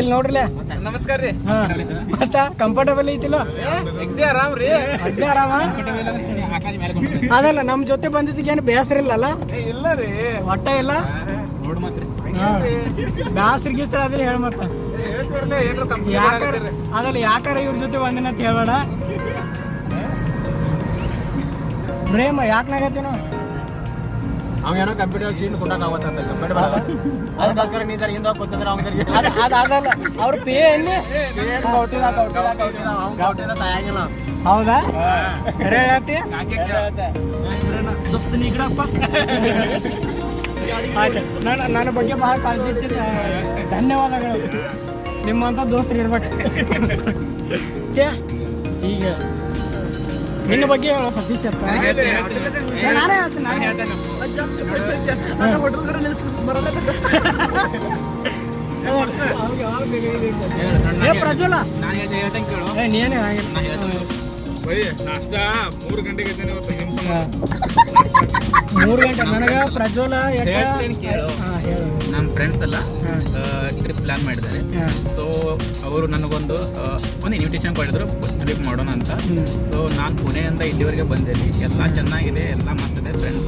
ಇಲ್ಲಿ ನೋಡ್ರಿ ನಮಸ್ಕಾರ ರೀ. ಮತ್ತ ಕಂಫರ್ಟಬಲ್ ಐತಿಲ್ಲ? ಆರಾಮ್ ರೀ. ಅದೇ ಆರಾಮ? ಅದಲ್ಲ ನಮ್ಮ ಜೊತೆ ಬಂದಿದ್ದಕ್ಕೆ ಏನು ಬೇಸರ ಇಲ್ಲಲ್ಲ? ಇಲ್ಲ ರೀ. ಒಟ್ಟ ಇಲ್ಲ? ನೋಡ್ ಮಾತ್ರ ಬೇಸರ ಗೀಸರ ಅದ್ರೆ ಹೇಳ ಮತ್ತ. ಯಾಕಾರ ಅದಲ್ಲ ಯಾಕಾರ ಇವ್ರ ಜೊತೆ ಬಂದಿನಂತ ಹೇಳ್ಬೇಡ. ಪ್ರೇಮ ಯಾಕೆ ನಾಗತ್ತೇನೋ? ಅವ ಏನೋ ಕಂಪ್ಯೂಟರ್ ಸೀಟ್ ಕೊಡಕ್ ಆಗತ್ತ ಕಂಪ್ಯೂಟರ್ ಅದಕ್ಕೋಸ್ಕರ ನೀ ಸರ್ ಹಿಂದೆ ಕೂತಂದ್ರೆ ಅವ್ನ ಸರಿ. ಅದಲ್ಲ ಅವ್ರ ಪೇ ಎಲ್ಲಿ? ಅವ್ನ ಗೌಟಿದ ಸಾಯಂಗಿಲ್ಲ ಹೌದಾ? ಕರೆ ಹೇಳತ್ತಿ ದೋಸ್ತ ನೀ ಗಿಡಪ್ಪ ಆಯ್ತು. ನನ್ನ ಬಗ್ಗೆ ಬಹಳ ಕಾಳಜಿ ಇಟ್ಟಿದ್ದೆ. ಧನ್ಯವಾದಗಳು. ನಿಮ್ಮಂತ ದೋಸ್ತರು ಇರ್ಬೇಕು. ಈಗ ನಿನ್ನ ಬಗ್ಗೆ ಹೇಳೋ ಸತೀಶ್ ಅಪ್ಪ ನಾನೇ ಹೇಳ್ತೀನಿ ನಾನೇ ಹೇಳ್ತೀನಿ ಏ ಪ್ರಜ್ವಲ ನಾನು ಏ ನಾಷ್ಟ ಮೂರು ಗಂಟೆಗೆ ಗಂಟೆ ನನಗೆ ಪ್ರಜ್ವಲ ಎಟ್ಟ. ಹೇಳು ನಮ್ಮ ಫ್ರೆಂಡ್ಸ್ ಎಲ್ಲ. ಟ್ರಿಪ್ ಪ್ಲಾನ್ ಮಾಡಿದ್ದಾರೆ. ಸೊ ಅವರು ನನಗೊಂದು ಒಂದು ಇನ್ವಿಟೇಷನ್ ಕೊಟ್ಟಿದ್ರು ಟ್ರಿಪ್ ಮಾಡೋಣ ಅಂತ. ಸೊ ನಾನು ಪುಣೆಯಿಂದ ಇಲ್ಲಿವರೆಗೆ ಬಂದೇನಿ ಎಲ್ಲ ಚೆನ್ನಾಗಿದೆ ಎಲ್ಲ ಮಾಡ್ತಿದೆ ಫ್ರೆಂಡ್ಸ್